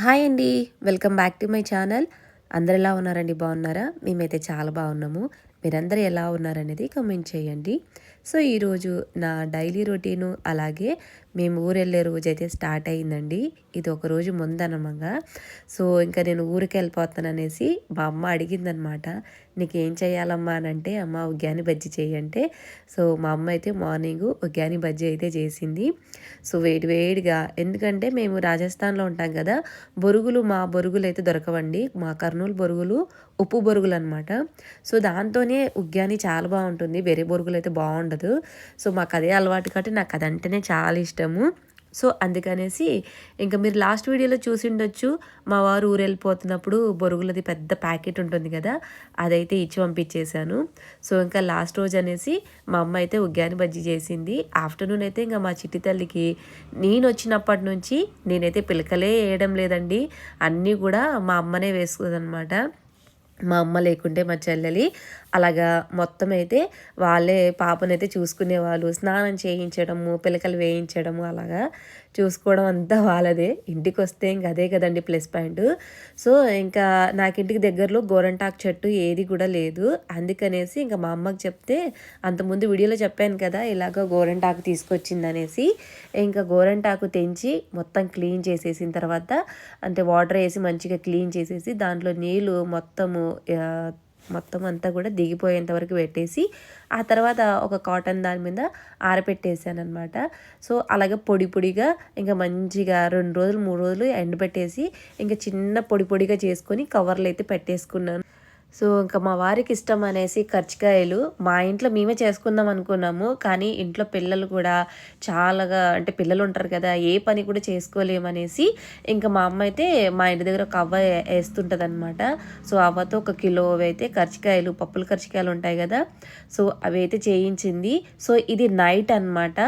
Hi అండి. Welcome back to my channel. అందరు ఎలా ఉన్నారండి? బాగున్నారా? మేమైతే చాలా బాగున్నాము. మీరందరూ ఎలా ఉన్నారనేది కమెంట్ చేయండి. సో ఈరోజు నా డైలీ రొటీను అలాగే మేము ఊరు వెళ్ళే రోజు అయితే స్టార్ట్ అయిందండి. ఇది ఒక రోజు ముందనమాట సో ఇంకా నేను ఊరికి వెళ్ళిపోతాను అనేసి మా అమ్మ అడిగిందనమాట నీకు ఏం చేయాలమ్మా అని అంటే అమ్మ ఉగ్యాని బజ్జీ చేయంటే సో మా అమ్మ అయితే మార్నింగ్ ఉగ్యాని బజ్జీ అయితే చేసింది. సో వేడి వేడిగా ఎందుకంటే మేము రాజస్థాన్లో ఉంటాం కదా బొరుగులు మా బొరుగులు అయితే దొరకవండి. మా కర్నూలు బొరుగులు ఉప్పు బొరుగులు అనమాట. సో దాంతోనే ఉగ్యాని చాలా బాగుంటుంది వేరే బొరుగులు అయితే బాగుండదు. సో మాకు అదే అలవాటు కాబట్టి నాకు అదంటేనే చాలా ఇష్టము. సో అందుకనేసి ఇంకా మీరు లాస్ట్ వీడియోలో చూసి ఉండొచ్చు మా వారు ఊరు వెళ్ళిపోతున్నప్పుడు బొరుగులది పెద్ద ప్యాకెట్ ఉంటుంది కదా అదైతే ఇచ్చి పంపించేశాను. సో ఇంకా లాస్ట్ రోజు అనేసి మా అమ్మ అయితే ఉగ్గాని బజ్జీ చేసింది. ఆఫ్టర్నూన్ అయితే ఇంకా మా చిట్టి తల్లికి నేను వచ్చినప్పటి నుంచి నేనైతే పిలకలే వేయడం లేదండి. అన్నీ కూడా మా అమ్మనే వేసుకుందనమాట మా అమ్మ లేకుంటే మా చెల్లెలి. అలాగా మొత్తం అయితే వాళ్ళే పాపనైతే చూసుకునేవాళ్ళు. స్నానం చేయించడము పిలకలు వేయించడము అలాగా చూసుకోవడం అంతా వాళ్ళదే. ఇంటికి వస్తే ఇంక అదే కదండి ప్లస్ పాయింట్. సో ఇంకా నాకు ఇంటికి దగ్గరలో గోరంటాకు చెట్టు ఏది కూడా లేదు. అందుకనేసి ఇంకా మా అమ్మకి చెప్తే అంతకుముందు వీడియోలో చెప్పాను కదా ఇలాగ గోరంటాకు తీసుకొచ్చింది అనేసి ఇంకా గోరంటాకు తెంచి మొత్తం క్లీన్ చేసేసిన తర్వాత అంటే వాటర్ వేసి మంచిగా క్లీన్ చేసేసి దాంట్లో నీళ్ళు మొత్తము మొత్తం అంతా కూడా దిగిపోయేంత వరకు పెట్టేసి ఆ తర్వాత ఒక కాటన్ దాని మీద ఆరబెట్టేసాను అనమాట సో అలాగే పొడి పొడిగా ఇంకా మంచిగా రెండు రోజులు మూడు రోజులు ఎండబెట్టేసి ఇంకా చిన్న పొడి పొడిగా చేసుకొని కవర్లు అయితే పెట్టేసుకున్నాను. సో ఇంకా మా వారికి ఇష్టం అనేసి ఖర్చుకాయలు మా ఇంట్లో మేమే చేసుకుందాం అనుకున్నాము. కానీ ఇంట్లో పిల్లలు కూడా చాలాగా అంటే పిల్లలు ఉంటారు కదా ఏ పని కూడా చేసుకోలేమనేసి ఇంకా మా అమ్మ అయితే మా ఇంటి దగ్గర ఒక అవ్వ వేస్తుంటుంది అనమాట సో అవ్వతో ఒక కిలో అయితే ఖర్చుకాయలు పప్పుల ఖర్చుకాయలు ఉంటాయి కదా సో అవి అయితే చేయించింది. సో ఇది నైట్ అనమాట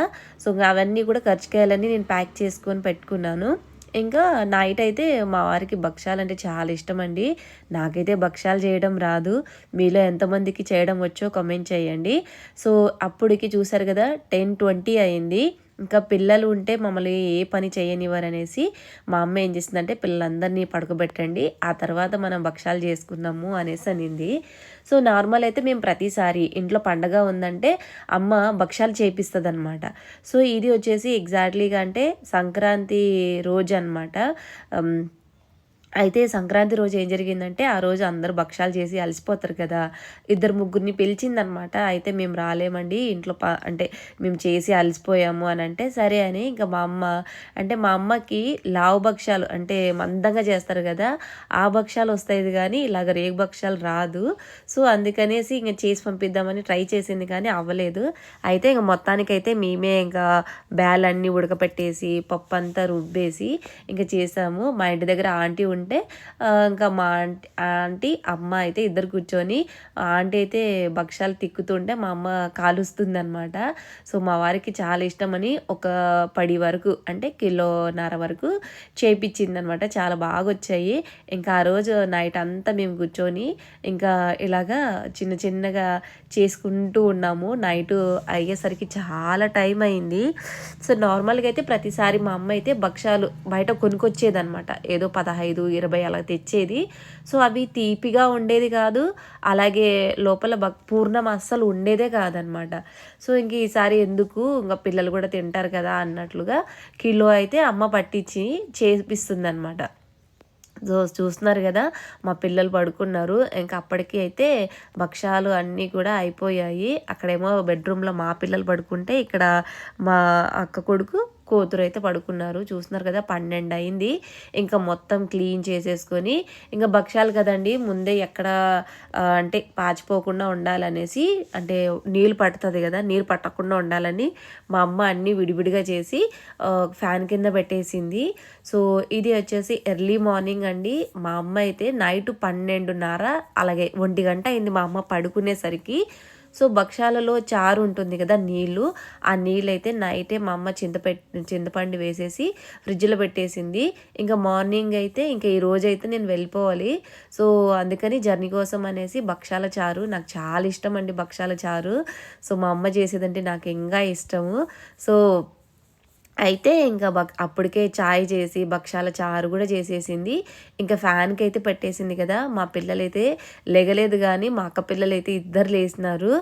సో అవన్నీ కూడా ఖర్చుకాయలన్నీ నేను ప్యాక్ చేసుకొని పెట్టుకున్నాను. ఇంకా నైట్ అయితే మా వారికి భక్ష్యాలు అంటే చాలా ఇష్టం అండి నాకైతే భక్ష్యాలు చేయడం రాదు. మీలో ఎంతమందికి చేయడం వచ్చో కమెంట్ చేయండి. సో అప్పటికి చూసారు కదా టెన్ ట్వంటీ అయింది. ఇంకా పిల్లలు ఉంటే మమ్మల్ని ఏ పని చేయనివ్వరనేసి మా అమ్మ ఏం చేసిందంటే పిల్లలందరినీ పడుకోబెట్టండి ఆ తర్వాత మనం భక్షాలు చేసుకున్నాము అనేసి అనింది. సో నార్మల్ అయితే మేము ప్రతిసారి ఇంట్లో పండగ ఉందంటే అమ్మ భక్షాలు చేపిస్తుంది అనమాట సో ఇది వచ్చేసి ఎగ్జాక్ట్లీగా అంటే సంక్రాంతి రోజు అనమాట అయితే సంక్రాంతి రోజు ఏం జరిగిందంటే ఆ రోజు అందరు భక్షాలు చేసి అలసిపోతారు కదా. ఇద్దరు ముగ్గురిని పిలిచిందనమాట. అయితే మేము రాలేమండి ఇంట్లో ప అంటే మేము చేసి అలసిపోయాము అని అంటే సరే అని ఇంకా మా అమ్మ అంటే మా అమ్మకి లావు భక్షాలు అంటే మందంగా చేస్తారు కదా ఆ భక్షాలు వస్తాయి కానీ ఇలాగ రేగు భక్షాలు రాదు. సో అందుకనేసి ఇంకా చేసి పంపిద్దామని ట్రై చేసింది కానీ అవ్వలేదు. అయితే ఇంకా మొత్తానికైతే మేమే ఇంకా బ్యాలన్నీ ఉడకపెట్టేసి పప్పు అంతా రుబ్బేసి ఇంకా చేసాము. మా ఇంటి దగ్గర ఆంటీ ఉంటే ఇంకా మా ఆంటీ ఆంటీ అమ్మ అయితే ఇద్దరు కూర్చొని ఆంటీ అయితే భక్షాలు తిక్కుతుంటే మా అమ్మ కాలుస్తుంది అనమాట సో మా వారికి చాలా ఇష్టమని ఒక పడి వరకు అంటే కిలోన్నర వరకు చేపించింది అనమాట చాలా బాగా వచ్చాయి ఇంకా ఆ రోజు నైట్ అంతా మేము కూర్చొని ఇంకా ఇలాగా చిన్న చిన్నగా చేసుకుంటూ ఉన్నాము. నైట్ అయ్యేసరికి చాలా టైం అయింది. సో నార్మల్గా అయితే ప్రతిసారి మా అమ్మ అయితే భక్షాలు బయట కొనుక్కొచ్చేదనమాట ఏదో పదహైదు ఇరవై అలా తెచ్చేది. సో అవి తీపిగా ఉండేది కాదు. అలాగే లోపల బక్ పూర్ణం అస్సలు ఉండేదే కాదనమాట. సో ఇంక ఈసారి ఎందుకు? ఇంకా పిల్లలు కూడా తింటారు కదా అన్నట్లుగా కిలో అయితే అమ్మ పట్టించి చేపిస్తుంది అనమాట సో చూస్తున్నారు కదా మా పిల్లలు పడుకున్నారు. ఇంకా అప్పటికి అయితే భక్ష్యాలు అన్నీ కూడా అయిపోయాయి. అక్కడేమో బెడ్రూమ్లో మా పిల్లలు పడుకుంటే ఇక్కడ మా అక్క కొడుకు కూతురు అయితే పడుకున్నారు. చూస్తున్నారు కదా పన్నెండు అయింది. ఇంకా మొత్తం క్లీన్ చేసేసుకొని ఇంకా భక్ష్యాలు కదండి ముందే ఎక్కడ అంటే పాచిపోకుండా ఉండాలనేసి అంటే నీళ్ళు పడుతుంది కదా నీరు పట్టకుండా ఉండాలని మా అమ్మ అన్నీ విడివిడిగా చేసి ఫ్యాన్ కింద పెట్టేసింది. సో ఇది వచ్చేసి ఎర్లీ మార్నింగ్ అండి. మా అమ్మ అయితే నైట్ పన్నెండున్నర అలాగే ఒంటి గంట అయింది మా అమ్మ పడుకునేసరికి. సో భక్షాలలో చారు ఉంటుంది కదా నీళ్ళు. ఆ నీళ్ళు అయితే నైటే మా అమ్మ చింతపె చింతపండు వేసేసి ఫ్రిడ్జ్లో పెట్టేసింది. ఇంకా మార్నింగ్ అయితే ఇంకా ఈ రోజు అయితే నేను వెళ్ళిపోవాలి. సో అందుకని జర్నీ కోసం అనేసి భక్షాల చారు నాకు చాలా ఇష్టం అండి భక్షాల చారు. సో మా అమ్మ చేసేదంటే నాకు ఇంకా ఇష్టము. సో అయితే ఇంకా బక్ అప్పటికే చాయ్ చేసి భక్షాల చారు కూడా చేసేసింది. ఇంకా ఫ్యాన్కి అయితే పెట్టేసింది కదా మా పిల్లలైతే లెగలేదు కానీ మా అక్క పిల్లలైతే ఇద్దరు లేసినారు.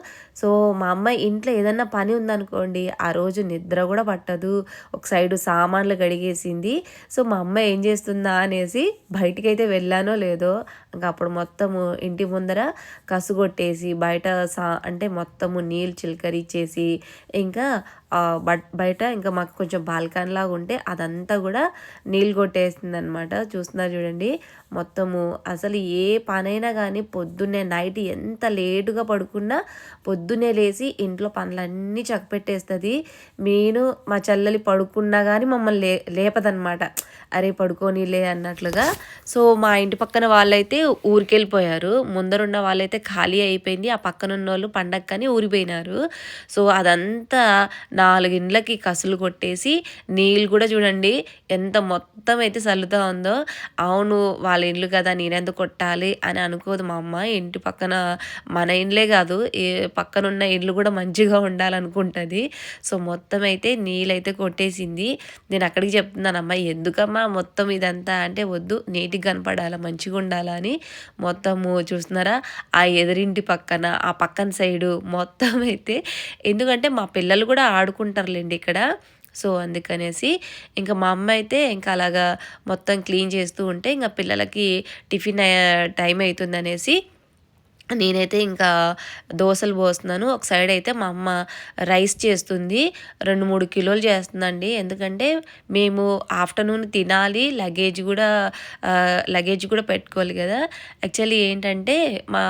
సో మా అమ్మ ఇంట్లో ఏదన్నా పని ఉందనుకోండి ఆ రోజు నిద్ర కూడా పట్టదు. ఒక సైడు సామాన్లు గడిగేసింది సో మా అమ్మ ఏం చేస్తుందా అనేసి బయటికి అయితే వెళ్ళానో లేదో ఇంకా అప్పుడు మొత్తము ఇంటి ముందర కసు కొట్టేసి బయట సా అంటే మొత్తము నీళ్ళు చిలకరిచ్చేసి ఇంకా బట్ బయట ఇంకా మాకు కొంచెం బాల్కన్ లాగా ఉంటే అదంతా కూడా నీళ్ళు కొట్టేస్తుంది అనమాట చూస్తున్నారు చూడండి. మొత్తము అసలు ఏ పనైనా కానీ పొద్దున్నే నైట్ ఎంత లేటుగా పడుకున్నా పొద్దున్నే లేచి ఇంట్లో పనులన్నీ చక్కపెట్టేస్తుంది. నేను మా చెల్లెలి పడుకున్నా కానీ మమ్మల్ని లే లేపదనమాట అరే పడుకోనిలే అన్నట్లుగా. సో మా ఇంటి పక్కన వాళ్ళైతే ఊరికెళ్ళిపోయారు. ముందరున్న వాళ్ళైతే ఖాళీ అయిపోయింది. ఆ పక్కన ఉన్న వాళ్ళు పండగ కానీ ఊరిపోయినారు. సో అదంతా నాలుగిండ్లకి కసులు కొట్టేసి నీళ్ళు కూడా చూడండి ఎంత మొత్తం అయితే చల్లుతూ ఉందో. అవును వాళ్ళ ఇండ్లు కదా నేనెందుకు కొట్టాలి అని అనుకోదు మా అమ్మ. ఇంటి పక్కన మన ఇండ్లే కాదు ఏ పక్కన ఉన్న ఇండ్లు కూడా మంచిగా ఉండాలనుకుంటుంది. సో మొత్తం అయితే నీళ్ళైతే కొట్టేసింది. నేను అక్కడికి చెప్తున్నాను అమ్మ ఎందుకమ్మా మొత్తం ఇదంతా అంటే వద్దు నీటికి కనపడాలా మంచిగా ఉండాలా అని. మొత్తము చూస్తున్నారా? ఆ ఎదురింటి పక్కన ఆ పక్కన సైడు మొత్తం అయితే. ఎందుకంటే మా పిల్లలు కూడా ఆడుకుంటారులేండి ఇక్కడ. సో అందుకనేసి ఇంకా మా అమ్మ అయితే ఇంకా అలాగా మొత్తం క్లీన్ చేస్తూ ఉంటే ఇంకా పిల్లలకి టిఫిన్ టైం అవుతుంది అనేసి నేనైతే ఇంకా దోశలు పోస్తున్నాను. ఒక సైడ్ అయితే మా అమ్మ రైస్ చేస్తుంది. రెండు మూడు కిలోలు చేస్తుందండి. ఎందుకంటే మేము ఆఫ్టర్నూన్ తినాలి లగేజ్ కూడా లగేజ్ కూడా పెట్టుకోవాలి కదా. యాక్చువల్లీ ఏంటంటే మా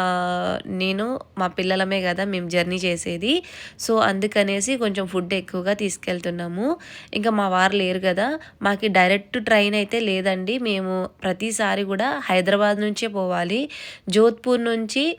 నేను మా పిల్లలమే కదా మేము జర్నీ చేసేది. సో అందుకనేసి కొంచెం ఫుడ్ ఎక్కువగా తీసుకెళ్తున్నాము. ఇంకా మా వారు లేరు కదా. మాకు డైరెక్ట్ ట్రైన్ అయితే లేదండి. మేము ప్రతిసారి కూడా హైదరాబాద్ నుంచే పోవాలి. జోధ్పూర్ నుంచి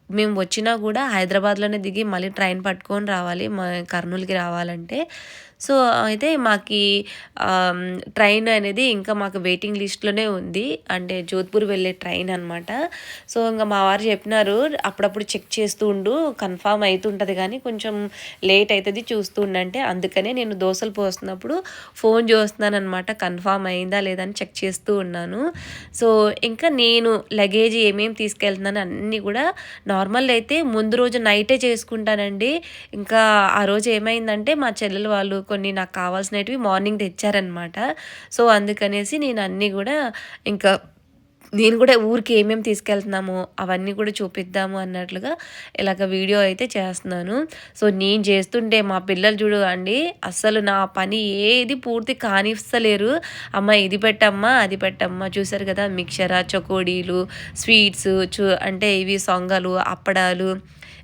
మేము వచ్చినా కూడా హైదరాబాద్లోనే దిగి మళ్ళీ ట్రైన్ పట్టుకొని రావాలి మా కర్నూలుకి రావాలంటే. సో అయితే మాకు ట్రైన్ అనేది ఇంకా మాకు వెయిటింగ్ లిస్ట్లోనే ఉంది. అంటే జోధ్పూర్ వెళ్ళే ట్రైన్ అనమాట సో ఇంకా మా వారు చెప్పినారు అప్పుడప్పుడు చెక్ చేస్తూ ఉండు కన్ఫామ్ అవుతుంటుంది కానీ కొంచెం లేట్ అవుతుంది చూస్తూ ఉండంటే అందుకనే నేను దోశలు పోస్తున్నప్పుడు ఫోన్ చూస్తున్నాను అనమాట కన్ఫామ్ అయిందా లేదా అని చెక్ చేస్తూ ఉన్నాను. సో ఇంకా నేను లగేజ్ ఏమేమి తీసుకెళ్తున్నాను అన్నీ కూడా నార్మల్ అయితే ముందు రోజు నైటే చేసుకుంటానండి. ఇంకా ఆ రోజు ఏమైందంటే మా చెల్లెలు వాళ్ళు కొన్ని నాకు కావాల్సినవి మార్నింగ్ తెచ్చారనమాట సో అందుకనేసి నేను అన్నీ కూడా ఇంకా నేను కూడా ఊరికి ఏమేమి తీసుకెళ్తున్నామో అవన్నీ కూడా చూపిద్దాము అన్నట్లుగా ఇలాగ వీడియో అయితే చేస్తున్నాను. సో నేను చేస్తుంటే మా పిల్లలు చూడు అండి అస్సలు నా పని ఏది పూర్తి కానిస్తలేరు. అమ్మ ఇది పెట్టమ్మా అది పెట్టమ్మా. చూసారు కదా మిక్చరా చకోడీలు స్వీట్స్ చూ అంటే ఇవి సొంగలు అప్పడాలు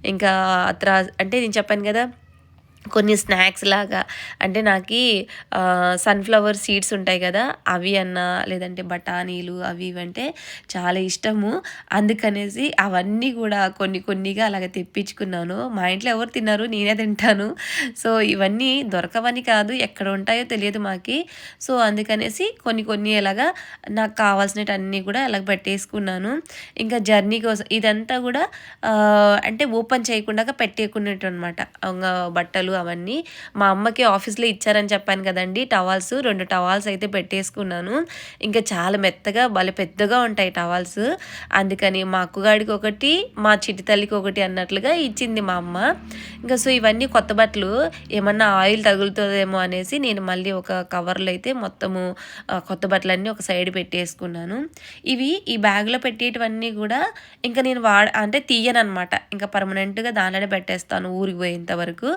ఇంకా అత్ర అంటే నేను చెప్పాను కదా కొన్ని స్నాక్స్ లాగా. అంటే నాకు సన్ఫ్లవర్ సీడ్స్ ఉంటాయి కదా అవి అన్న లేదంటే బఠానీలు అవి ఇవంటే చాలా ఇష్టము. అందుకనేసి అవన్నీ కూడా కొన్ని కొన్నిగా అలాగ తెప్పించుకున్నాను. మా ఇంట్లో ఎవరు తిన్నారు నేనే తింటాను. సో ఇవన్నీ దొరకవని కాదు ఎక్కడ ఉంటాయో తెలియదు మాకి. సో అందుకనేసి కొన్ని కొన్ని ఎలాగా నాకు కావాల్సినవన్నీ కూడా అలాగ పెట్టేసుకున్నాను. ఇంకా జర్నీ కోసం ఇదంతా కూడా అంటే ఓపెన్ చేయకుండా పెట్టేకున్నట్టు అనమాట బట్టలు అవన్నీ మా అమ్మకి ఆఫీస్లో ఇచ్చారని చెప్పాను కదండి. టవాల్స్ రెండు టవాల్స్ అయితే పెట్టేసుకున్నాను. ఇంకా చాలా మెత్తగా భలే పెద్దగా ఉంటాయి టవాల్స్. అందుకని మా అక్కగాడికి ఒకటి మా చిటి తల్లికి ఒకటి అన్నట్లుగా ఇచ్చింది మా అమ్మ. ఇంకా సో ఇవన్నీ కొత్త బట్టలు. ఏమన్నా ఆయిల్ తగులుతుందేమో అనేసి నేను మళ్ళీ ఒక కవర్లో అయితే మొత్తము కొత్త బట్టలన్నీ ఒక సైడ్ పెట్టేసుకున్నాను. ఇవి ఈ బ్యాగ్లో పెట్టేటివన్నీ కూడా ఇంకా నేను వాడ అంటే తీయనమాట ఇంకా పర్మనెంట్గా దానిలోనే పెట్టేస్తాను ఊరికి పోయేంత వరకు.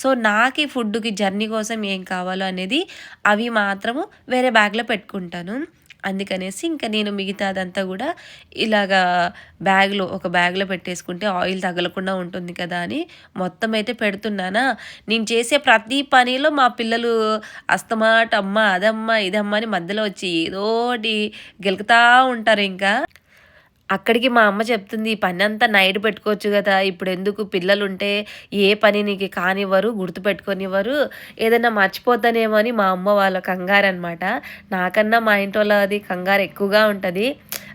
సో సో నాకు ఈ ఫుడ్కి జర్నీ కోసం ఏం కావాలో అనేది అవి మాత్రము వేరే బ్యాగ్లో పెట్టుకుంటాను. అందుకనేసి ఇంకా నేను మిగతాదంతా కూడా ఇలాగా బ్యాగ్లో ఒక బ్యాగ్లో పెట్టేసుకుంటే ఆయిల్ తగలకుండా ఉంటుంది కదా అని మొత్తం అయితే పెడుతున్నానా. నేను చేసే ప్రతి పనిలో మా పిల్లలు అస్తమాట అమ్మ అదమ్మ ఇదమ్మ అని మధ్యలో వచ్చి ఏదోటి గెలుకుతా ఉంటారు ఇంకా. అక్కడికి మా అమ్మ చెప్తుంది ఈ పని అంతా నైట్ పెట్టుకోవచ్చు కదా ఇప్పుడు ఎందుకు పిల్లలు ఉంటే ఏ పని నీకు కానివ్వరు గుర్తుపెట్టుకొనివ్వరు. ఏదైనా మర్చిపోతానేమో అని మా అమ్మ వాళ్ళ కంగారు అనమాట నాకన్నా మా ఇంట్లో అది కంగారు ఎక్కువగా ఉంటుంది.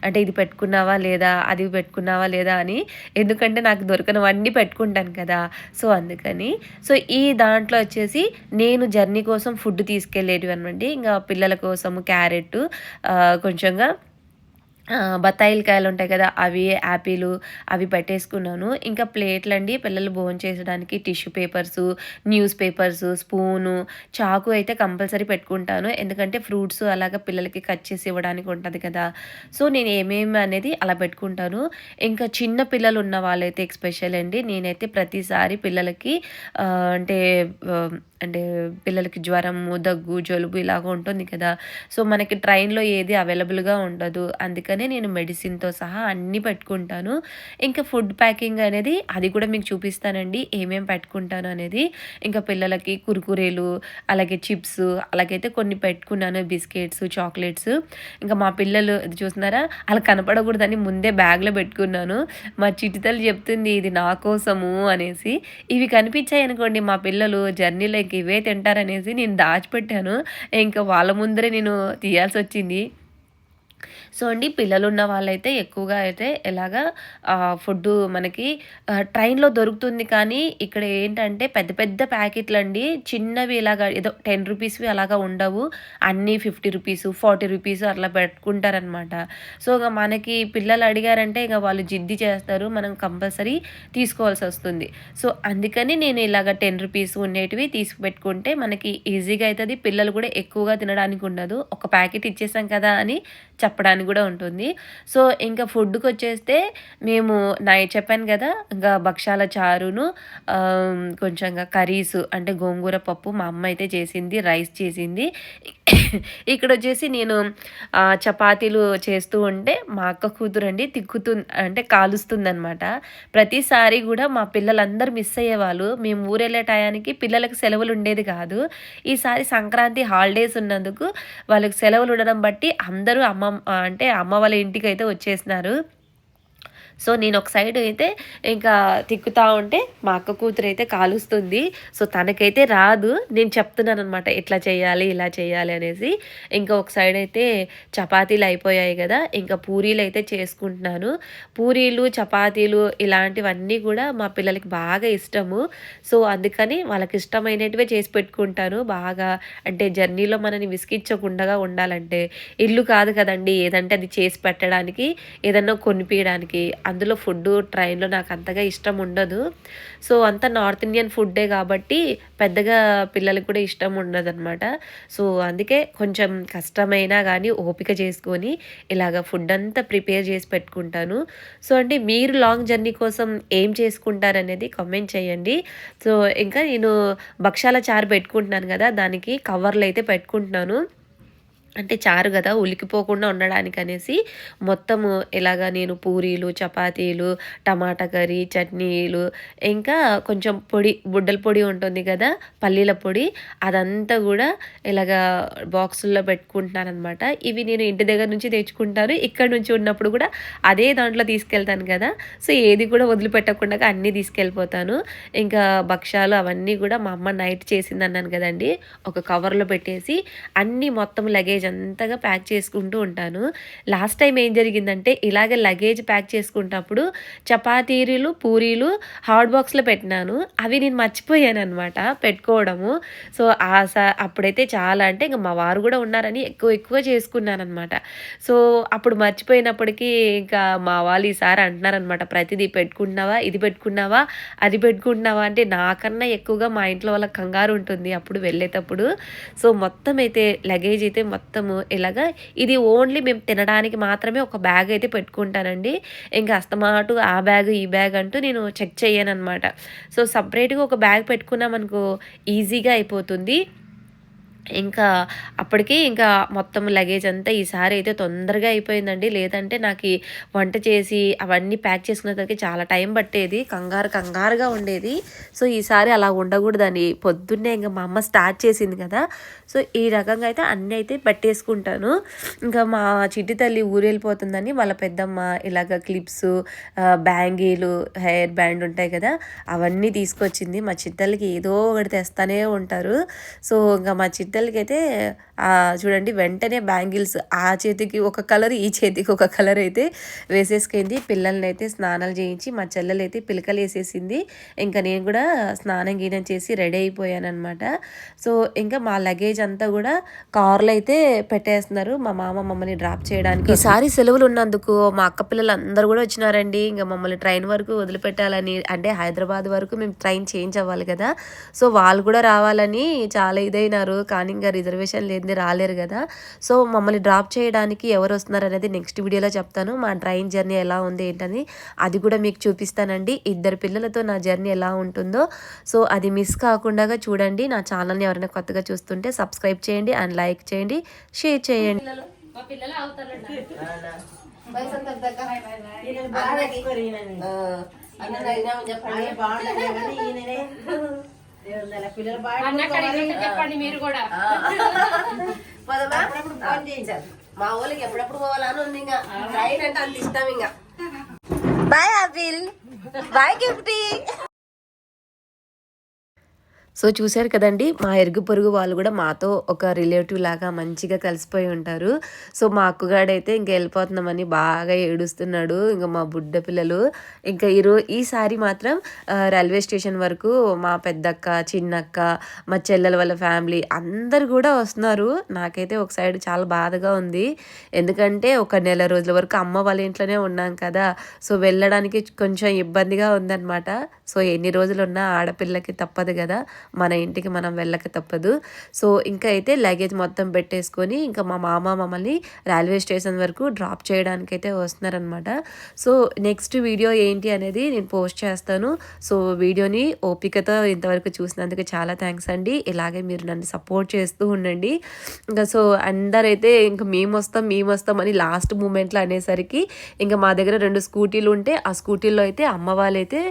అంటే ఇది పెట్టుకున్నావా లేదా అది పెట్టుకున్నావా లేదా అని. ఎందుకంటే నాకు దొరకనవన్నీ పెట్టుకుంటాను కదా. సో అందుకని. సో ఈ దాంట్లో వచ్చేసి నేను జర్నీ కోసం ఫుడ్ తీసుకెళ్ళేటివి అనమాట ఇంకా పిల్లల కోసం క్యారెట్ కొంచెంగా బత్తాయిలకాయలు ఉంటాయి కదా అవి యాపిల్ అవి పెట్టేసుకున్నాను. ఇంకా ప్లేట్లు అండి పిల్లలు భోజనం చేసడానికి tissue papers news papers spoon చాకు అయితే కంపల్సరీ పెట్టుకుంటాను. ఎందుకంటే ఫ్రూట్స్ అలాగా పిల్లలకి కట్ చేసి ఇవ్వడానికి ఉంటుంది కదా. సో నేను ఏమేమి అనేది అలా పెట్టుకుంటాను. ఇంకా చిన్న పిల్లలు ఉన్న వాళ్ళైతే ఎక్స్పెషల్ అండి. నేనైతే ప్రతిసారి పిల్లలకి అంటే అంటే పిల్లలకి జ్వరము దగ్గు జలుబు ఇలాగ ఉంటుంది కదా. సో మనకి ట్రైన్లో ఏది అవైలబుల్గా ఉండదు. అందుకనే నేను మెడిసిన్తో సహా అన్నీ పెట్టుకుంటాను. ఇంకా ఫుడ్ ప్యాకింగ్ అనేది అది కూడా మీకు చూపిస్తానండి. ఏమేమి పెట్టుకుంటాను అనేది. ఇంకా పిల్లలకి కురుకురేలు అలాగే చిప్స్ అలాగైతే కొన్ని పెట్టుకున్నాను. Biscuits chocolates. ఇంకా మా పిల్లలు చూస్తున్నారా? అలా కనపడకూడదని ముందే బ్యాగ్లో పెట్టుకున్నాను. మా చిటితలు చెప్తుంది ఇది నా కోసము అనేసి. ఇవి కనిపించాయి అనుకోండి మా పిల్లలు జర్నీలో ఇవే తింటారనేసి నేను దాచిపెట్టాను. ఇంకా వాళ్ళ ముందరే నేను తీయాల్సి వచ్చింది సో అండి పిల్లలు ఉన్న వాళ్ళైతే ఎక్కువగా అయితే ఎలాగా ఫుడ్ మనకి ట్రైన్లో దొరుకుతుంది కానీ ఇక్కడ ఏంటంటే పెద్ద పెద్ద ప్యాకెట్లు అండి చిన్నవి ఇలాగా ఏదో టెన్ రూపీస్వి అలాగా ఉండవు. అన్నీ ఫిఫ్టీ రూపీస్ ఫార్టీ రూపీస్ అట్లా పెట్టుకుంటారనమాట సో ఇక మనకి పిల్లలు అడిగారంటే ఇక వాళ్ళు జిద్ది చేస్తారు మనం కంపల్సరీ తీసుకోవాల్సి వస్తుంది. సో అందుకని నేను ఇలాగ టెన్ రూపీస్ ఉండేటివి తీసి పెట్టుకుంటే మనకి ఈజీగా అవుతుంది పిల్లలు కూడా ఎక్కువగా తినడానికి ఉండదు. ఒక ప్యాకెట్ ఇచ్చేసాం కదా అని చెప్పడానికి కూడా ఉంటుంది. సో ఇంకా ఫుడ్కి వచ్చేస్తే మేము నైట్ చెప్పాను కదా ఇంకా భక్షాల చారును కొంచెంగా కర్రీస్ అంటే గోంగూర పప్పు మా అమ్మ అయితే చేసింది రైస్ చేసింది. ఇక్కడ వచ్చేసి నేను చపాతీలు చేస్తూ ఉంటే మా అక్క కూతురు అండి తిక్కుతు అంటే కాలుస్తుంది అనమాట ప్రతిసారి కూడా మా పిల్లలందరూ మిస్ అయ్యేవాళ్ళు. మేము ఊరెళ్ళే టయానికి పిల్లలకు సెలవులు ఉండేది కాదు. ఈసారి సంక్రాంతి హాలిడేస్ ఉన్నందుకు వాళ్ళకి సెలవులు ఉండడం బట్టి అందరూ అమ్మ అంటే అమ్మ వాళ్ళ ఇంటికి అయితే వచ్చేసినారు. సో నేను ఒక సైడ్ అయితే ఇంకా తిక్కుతా ఉంటే మా అక్క కూతురు అయితే కాలుస్తుంది. సో తనకైతే రాదు. నేను చెప్తున్నాను అనమాట ఎట్లా చేయాలి ఇలా చేయాలి అనేసి. ఇంకా ఒక సైడ్ అయితే చపాతీలు అయిపోయాయి కదా ఇంకా పూరీలు అయితే చేసుకుంటున్నాను. పూరీలు చపాతీలు ఇలాంటివన్నీ కూడా మా పిల్లలకి బాగా ఇష్టము. సో అందుకని వాళ్ళకి ఇష్టమైనటివే చేసి పెట్టుకుంటాను. బాగా అంటే జర్నీలో మనని విసిగించకుండా ఉండాలంటే ఇల్లు కాదు కదండి. ఏదంటే అది చేసి పెట్టడానికి ఏదన్నా కొనిపించడానికి అందులో ఫుడ్ ట్రైన్లో నాకు అంతగా ఇష్టం ఉండదు. సో అంతా నార్త్ ఇండియన్ ఫుడ్డే కాబట్టి పెద్దగా పిల్లలకు కూడా ఇష్టం ఉండదన్నమాట. సో అందుకే కొంచెం కష్టమైనా కానీ ఓపిక చేసుకొని ఇలాగ ఫుడ్ అంతా ప్రిపేర్ చేసి పెట్టుకుంటాను. సో అంటే మీరు లాంగ్ జర్నీ కోసం ఏం చేసుకుంటారనేది కమెంట్ చేయండి. సో ఇంకా నేను భక్షాల చారు పెట్టుకుంటున్నాను కదా దానికి కవర్లు అయితే పెట్టుకుంటున్నాను. అంటే చారు కదా ఉలికిపోకుండా ఉండడానికి అనేసి మొత్తము ఇలాగా నేను పూరీలు చపాతీలు టమాటా కర్రీ చట్నీలు ఇంకా కొంచెం పొడి బుడ్డల పొడి ఉంటుంది కదా పల్లీల పొడి అదంతా కూడా ఇలాగా బాక్సుల్లో పెట్టుకుంటున్నాను అనమాట ఇవి నేను ఇంటి దగ్గర నుంచి తెచ్చుకుంటాను. ఇక్కడ నుంచి ఉన్నప్పుడు కూడా అదే దాంట్లో తీసుకెళ్తాను కదా సో ఏది కూడా వదిలిపెట్టకుండా అన్నీ తీసుకెళ్ళిపోతాను. ఇంకా భక్ష్యాలు అవన్నీ కూడా మా అమ్మ నైట్ చేసింది అన్నాను కదండి ఒక కవర్లో పెట్టేసి అన్నీ మొత్తం లగేజ్ లగేజ్ అంతగా ప్యాక్ చేసుకుంటూ ఉంటాను. లాస్ట్ టైం ఏం జరిగిందంటే ఇలాగే లగేజ్ ప్యాక్ చేసుకుంటప్పుడు చపాతీలు పూరీలు హాట్ బాక్స్లో పెట్టినాను. అవి నేను మర్చిపోయాను అనమాట పెట్టుకోవడము. సో ఆ అప్పుడైతే చాలా అంటే ఇంకా మా వారు కూడా ఉన్నారని ఎక్కువ ఎక్కువ చేసుకున్నాను అనమాట సో అప్పుడు మర్చిపోయినప్పటికీ ఇంకా మా వాళ్ళు ఈసారి అంటున్నారనమాట ప్రతిదీ పెట్టుకున్నావా ఇది పెట్టుకున్నావా అది పెట్టుకుంటున్నావా? అంటే నాకన్నా ఎక్కువగా మా ఇంట్లో వాళ్ళ కంగారు ఉంటుంది అప్పుడు వెళ్ళేటప్పుడు. సో మొత్తం అయితే లగేజ్ అయితే మొత్తం మొత్తము ఇలాగా ఇది ఓన్లీ మేము తినడానికి మాత్రమే ఒక బ్యాగ్ అయితే పెట్టుకుంటానండి. ఇంకా అస్తమాటు ఆ బ్యాగ్ ఈ బ్యాగ్ అంటూ నేను చెక్ చేయను అనమాట సో సపరేట్గా ఒక బ్యాగ్ పెట్టుకున్నాం మనకు ఈజీగా అయిపోతుంది. ఇంకా అప్పటికి ఇంకా మొత్తం లగేజ్ అంతా ఈసారి అయితే తొందరగా అయిపోయిందండి. లేదంటే నాకు వంట చేసి అవన్నీ ప్యాక్ చేసుకునేసరికి చాలా టైం పట్టేది. కంగారు కంగారుగా ఉండేది. సో ఈసారి అలా ఉండకూడదని. పొద్దున్నే ఇంకా మా అమ్మ స్టార్ట్ చేసింది కదా. సో ఈ రకంగా అయితే అన్నీ అయితే పట్టేసుకుంటాను. ఇంకా మా చిట్టి తల్లి ఊరెళ్ళిపోతుందని వాళ్ళ పెద్దమ్మ ఇలాగ క్లిప్స్ బ్యాంగీలు హెయిర్ బ్యాండ్ ఉంటాయి కదా అవన్నీ తీసుకొచ్చింది. మా చిట్టలకి ఏదో ఒకటి తెస్తానే ఉంటారు. సో ఇంకా మా చిట్ ఇద్దరికైతే చూడండి వెంటనే బ్యాంగిల్స్ ఆ చేతికి ఒక కలర్ ఈ చేతికి ఒక కలర్ అయితే వేసేసుకుంది. పిల్లల్ని అయితే స్నానాలు చేయించి మా చెల్లెలు అయితే పిలకలు వేసేసింది. ఇంకా నేను కూడా స్నానం గీనం చేసి రెడీ అయిపోయానమాట సో ఇంకా మా లగేజ్ అంతా కూడా కార్లో అయితే పెట్టేస్తున్నారు. మా మామ మమ్మల్ని డ్రాప్ చేయడానికి. ఈసారి సెలవులు ఉన్నందుకు మా అక్క పిల్లలు అందరూ కూడా వచ్చినారండి. ఇంకా మమ్మల్ని ట్రైన్ వరకు వదిలిపెట్టాలని అంటే హైదరాబాద్ వరకు మేము ట్రైన్ చేంజ్ అవ్వాలి కదా. సో వాళ్ళు కూడా రావాలని చాలా ఇదైనారు. కానీ ఇంకా రిజర్వేషన్ లేనిది రాలేరు కదా. సో మమ్మల్ని డ్రాప్ చేయడానికి ఎవరు వస్తున్నారు అనేది నెక్స్ట్ వీడియోలో చెప్తాను. మా ట్రైన్ జర్నీ ఎలా ఉంది ఏంటని అది కూడా మీకు చూపిస్తానండి. ఇద్దరు పిల్లలతో నా జర్నీ ఎలా ఉంటుందో. సో అది మిస్ కాకుండా చూడండి. నా ఛానల్ని ఎవరైనా కొత్తగా చూస్తుంటే సబ్స్క్రైబ్ చేయండి అండ్ లైక్ చేయండి షేర్ చేయండి. చెప్పండి మీరు కూడా. మా ఊళ్ళకి ఎప్పుడెప్పుడు పోవాలని ఉంది ఇంకా. ట్రైన్ అంటే అంత ఇష్టం ఇంకా. బాయ్ ఆపిల్ బాయ్ గిఫ్టీ సో చూశారు కదండి మా ఎరుగు పొరుగు వాళ్ళు కూడా మాతో ఒక రిలేటివ్ లాగా మంచిగా కలిసిపోయి ఉంటారు. సో మా అక్కగాడైతే ఇంకా వెళ్ళిపోతున్నామని బాగా ఏడుస్తున్నాడు ఇంకా మా బుడ్డ పిల్లలు. ఇంకా ఈరో ఈసారి మాత్రం రైల్వే స్టేషన్ వరకు మా పెద్దక్క చిన్నక్క మా చెల్లెల వాళ్ళ ఫ్యామిలీ అందరు కూడా వస్తున్నారు. నాకైతే ఒక సైడ్ చాలా బాధగా ఉంది. ఎందుకంటే ఒక నెల రోజుల వరకు అమ్మ వాళ్ళ ఇంట్లోనే ఉన్నాం కదా సో వెళ్ళడానికి కొంచెం ఇబ్బందిగా ఉందన్నమాట. సో ఎన్ని రోజులు ఉన్నా ఆడపిల్లకి తప్పదు కదా. మన ఇంటికి మనం వెళ్ళక తప్పదు. సో ఇంకా అయితే లగేజ్ మొత్తం పెట్టేసుకొని ఇంకా మా మామ మమ్మల్ని రైల్వే స్టేషన్ వరకు డ్రాప్ చేయడానికి అయితే వస్తున్నారనమాట సో నెక్స్ట్ వీడియో ఏంటి అనేది నేను పోస్ట్ చేస్తాను. సో వీడియోని ఓపికతో ఇంతవరకు చూసినందుకు చాలా థ్యాంక్స్ అండి. ఇలాగే మీరు నన్ను సపోర్ట్ చేస్తూ ఉండండి. ఇంకా సో అందరైతే ఇంకా మేము వస్తాం మేము వస్తాం అని లాస్ట్ మూమెంట్లో అనేసరికి ఇంకా మా దగ్గర రెండు స్కూటీలు ఉంటే ఆ స్కూటీల్లో అయితే అమ్మ వాళ్ళైతే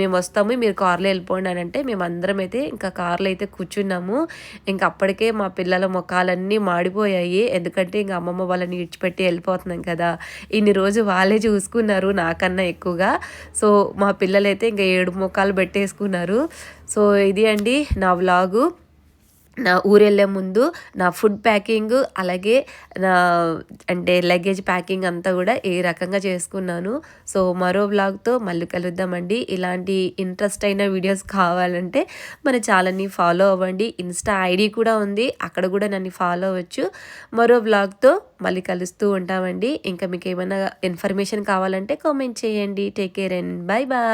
మేము వస్తాము మీరు కార్లో వెళ్ళిపోండి అని అంటే మేము అందరం అయితే ఇంకా కార్లో అయితే కూర్చున్నాము. ఇంకా అప్పటికే మా పిల్లల ముఖాలన్నీ మాడిపోయాయి. ఎందుకంటే ఇంకా అమ్మమ్మ వాళ్ళని విడిచిపెట్టి వెళ్ళిపోతున్నాం కదా. ఇన్ని రోజు వాళ్ళే చూసుకున్నారు నాకన్నా ఎక్కువగా. సో మా పిల్లలైతే ఇంకా ఏడు ముఖాలు పెట్టేసుకున్నారు. సో ఇది అండి నా వ్లాగు. నా ఊరెళ్ళే ముందు నా ఫుడ్ ప్యాకింగ్ అలాగే నా అంటే లగేజ్ ప్యాకింగ్ అంతా కూడా ఏ రకంగా చేసుకున్నాను. సో మరో బ్లాగ్తో మళ్ళీ కలుద్దామండి. ఇలాంటి ఇంట్రెస్ట్ అయిన వీడియోస్ కావాలంటే మన ఛానల్ని ఫాలో అవ్వండి. ఇన్స్టా ఐడి కూడా ఉంది. అక్కడ కూడా నన్ను ఫాలో అవ్వచ్చు. మరో బ్లాగ్తో మళ్ళీ కలుస్తూ ఉంటామండి. ఇంకా మీకు ఏమైనా ఇన్ఫర్మేషన్ కావాలంటే కామెంట్ చేయండి. Take care and bye bye.